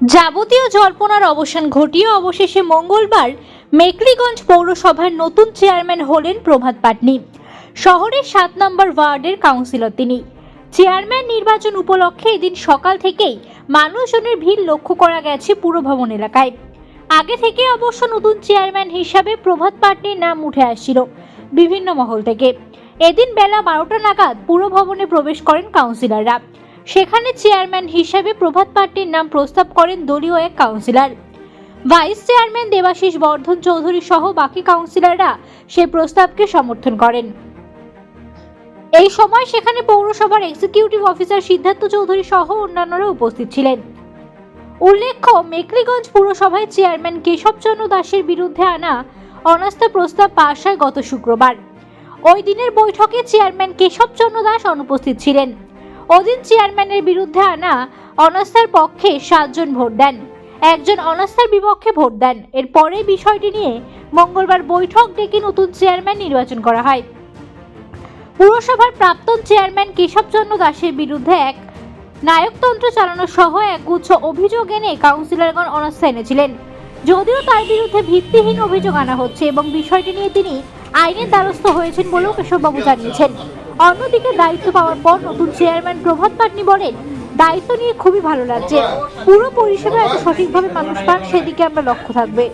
যাবতীয় জল্পনার অবসান ঘটিয়ে অবশেষে মঙ্গলবার মেকলিগঞ্জ পৌরসভার নতুন চেয়ারম্যান হলেন প্রভাত পাটনি। শহরের সাত নম্বর ওয়ার্ডের কাউন্সিলর তিনি। চেয়ারম্যান নির্বাচন উপলক্ষে এদিন সকাল থেকেই মানুষজনের ভিড় লক্ষ্য করা গেছে পুরভবন এলাকায়। আগে থেকে অবশ্য নতুন চেয়ারম্যান হিসাবে প্রভাত পাটনির নাম উঠে আসছিল বিভিন্ন মহল থেকে। এদিন বেলা বারোটা নাগাদ পুরভবনে প্রবেশ করেন কাউন্সিলররা। সেখানে চেয়ারম্যান হিসেবে প্রভাত পাট্টির নাম প্রস্তাব করেন দলীয় এক councillor. Vice chairman Debashis Bardhan Chowdhury সহ বাকি কাউন্সিলররা সেই প্রস্তাবকে সমর্থন করেন। এই সময় সেখানে পৌরসভার এক্সিকিউটিভ অফিসার সিদ্ধার্থ চৌধুরী সহ অন্যান্যরা উপস্থিত ছিলেন। উল্লেখ্য মেকলিগঞ্জ পুরসভায় চেয়ারম্যান কেশবচন্দ্র দাসের বিরুদ্ধে আনা অনাস্থা প্রস্তাব পাশ হয় গত শুক্রবার। ওই দিনের বৈঠকে চেয়ারম্যান কেশবচন্দ্র দাস অনুপস্থিত ছিলেন। ওদিন চেয়ারম্যানের বিরুদ্ধে আনা অনাস্থার পক্ষে সাতজন ভোট দেন। একজন অনাস্থার বিপক্ষে ভোট দেন। এরপরে বিষয়টি নিয়ে মঙ্গলবার বৈঠক ডেকে নতুন চেয়ারম্যান নির্বাচন করা হয়। পুরসভার প্রাক্তন চেয়ারম্যান কেশবচন্দ্র দাসের বিরুদ্ধে এক নায়কতন্ত্র চালানো সহ এক একগুচ্ছ অভিযোগ এনে কাউন্সিলরগণ অনাস্থা এনেছিলেন। যদিও তার বিরুদ্ধে ভিত্তিহীন অভিযোগ আনা হচ্ছে এবং বিষয়টি নিয়ে তিনি আইনের দ্বারস্থ হয়েছেন বলেও কেশববাবু জানিয়েছেন। অন্যদিকে দায়িত্ব পাওয়ার পর নতুন চেয়ারম্যান প্রভাত পাটনি বলেন, দায়িত্ব নিয়ে খুবই ভালো লাগছে। পুরো পরিষেবা এত সঠিকভাবে মানুষ পান সেদিকে আমরা লক্ষ্য থাকবে।